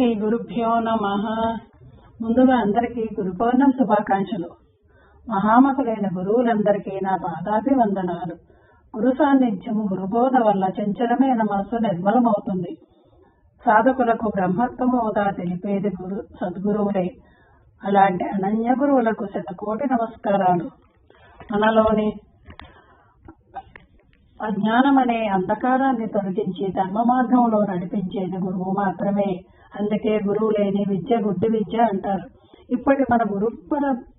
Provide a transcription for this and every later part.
శ్రీ గురుభ్యో నమ. ముందుగా అందరికీ గురు పౌర్ణమి శుభాకాంక్షలు. మహామతులైన గురువులందరికీ నా పాదాభివందనాలు. గురు సాన్నిధ్యము గురుబోధ వల్ల చంచలమైన మనసు నిర్మలమవుతుంది. సాధకులకు బ్రహ్మత్వము హోదా తెలిపేది గురు సద్గురువులే. అలాంటి అనన్య గురువులకు శతకోటి నమస్కారాలు. మనలోని అజ్ఞానం అనే అంధకారాన్ని తొలగించి ధర్మ మార్గంలో నడిపించేది గురువు మాత్రమే. అందుకే గురువు లేని విద్య గుడ్డి విద్య అంటారు. ఇప్పటి మన గురు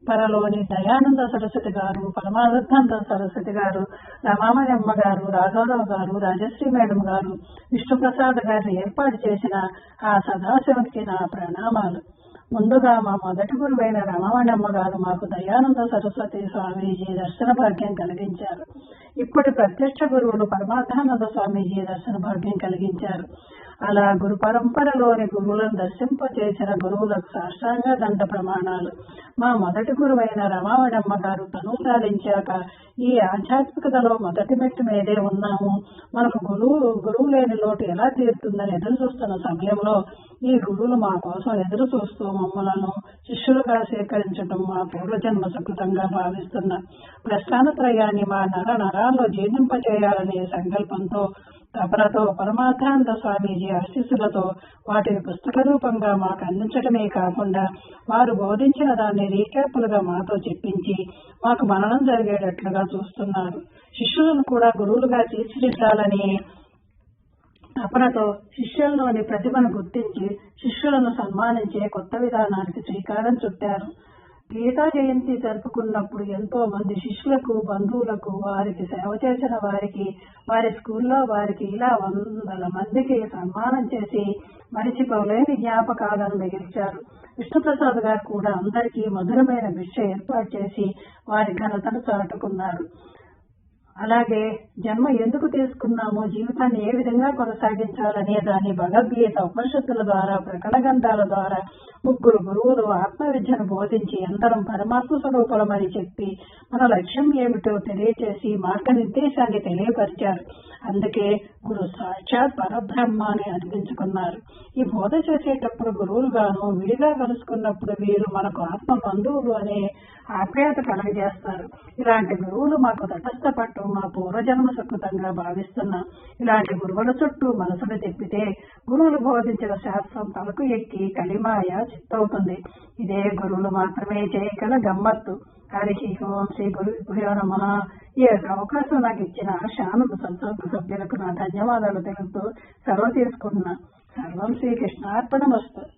పరలోని దయానంద సరస్వతి గారు పరమానంద సరస్వతి గారు రమామయమ్మ గారు రాఘవరావు గారు రాజశ్రీ మేడం గారు విష్ణుప్రసాద్ గారు ఏర్పాటు చేసిన ఆ సదాశివునికి నా ప్రణామాలు. ముందుగా మా మొదటి గురువైన రమణమ్మ గారు మాకు దయానంద సరస్వతి స్వామీజీ దర్శన భాగ్యం కలిగించారు. ఇప్పటి ప్రత్యక్ష గురువులు పరమార్థానంద స్వామీజీ దర్శన భాగ్యం కలిగించారు. అలా గురు పరంపరలోని గురువులను దర్శింపచేసిన గురువులకు సాష్టాంగ దండ ప్రమాణాలు. మా మొదటి గురువైన రమావడమ్మ గారు తను సాధించాక ఈ ఆధ్యాత్మికతలో మొదటి మెట్టు మీదే ఉన్నాము. మనకు గురువు గురువు లేని లోటు ఎలా తీరుతుందని ఎదురు చూస్తున్న సమయంలో ఈ గురువులు మా కోసం ఎదురు చూస్తూ మమ్మలను శిష్యులుగా స్వీకరించడం మా పూర్వజన్మ సుకృతంగా భావిస్తున్న ప్రస్థానత్రయాన్ని మా నర నరాల్లో జీర్ణింపచేయాలనే సంకల్పంతో తపనతో పరమాత్మానంద స్వామీజీ ఆశీస్సులతో వాటిని పుస్తక రూపంగా మాకు అందించడమే కాకుండా వారు బోధించిన దాన్ని రీక్యాపులుగా మాతో చెప్పించి మాకు మననం జరిగేటట్లుగా చూస్తున్నారు. శిష్యులను కూడా గురువులుగా తీర్చిదిద్దాలని తపనతో శిష్యుల్లోని ప్రతిభను గుర్తించి శిష్యులను సన్మానించే కొత్త విధానానికి శ్రీకారం చుట్టారు. గీతా జయంతి జరుపుకున్నప్పుడు ఎంతో మంది శిష్యులకు బంధువులకు వారికి సేవ చేసిన వారికి వారి స్కూల్లో వారికి ఇలా వందల మందికి సన్మానం చేసి మరిచిపోలేని జ్ఞాపకాలను మిగిల్చారు విష్ణుప్రసాద్ గారు కూడా అందరికీ మధురమైన భిక్ష ఏర్పాటు చేసి వారి ఘనతను చాటుకున్నారు. అలాగే జన్మ ఎందుకు తీసుకున్నామో జీవితాన్ని ఏ విధంగా కొనసాగించాలనే దాన్ని భగవద్గీత ఉపనిషత్తుల ద్వారా ప్రకటన గ్రంథాల ద్వారా ముగ్గురు గురువులు ఆత్మ విద్యను బోధించి అందరం పరమాత్మ స్వరూపులమని చెప్పి మన లక్ష్యం ఏమిటో తెలియచేసి మార్గనిర్దేశాన్ని తెలియపరిచారు. అందుకే గురు సాక్షాత్ పరబ్రహ్మ అని అనిపించుకున్నారు ఈ బోధ చేసేటప్పుడు గురువులుగాను విడిగా కలుసుకున్నప్పుడు వీరు మనకు ఆత్మ బంధువులు అనే ఆప్యాయత కలగజేస్తారు. ఇలాంటి గురువులు మాకు తటస్థపట్టు మా పూర్వజన్మ సుకృతంగా భావిస్తున్నాం ఇలాంటి గురువుల చుట్టూ మనసును తిప్పితే గురువులు బోధించిన శాస్త్రం తలకు ఎక్కి కలిమాయ చిత్తవుతుంది. ఇదే గురువులు మాత్రమే చేయగల గమ్మత్తు. హరి ఓం శ్రీ గురు నమ ఈ అవకాశం నాకు ఇచ్చిన శానంద సంస్థ సభ్యులకు నా ధన్యవాదాలు తెలుపుతూ సెలవు తీసుకుంటున్నా. సర్వం శ్రీకృష్ణ అర్పణ వస్తుంది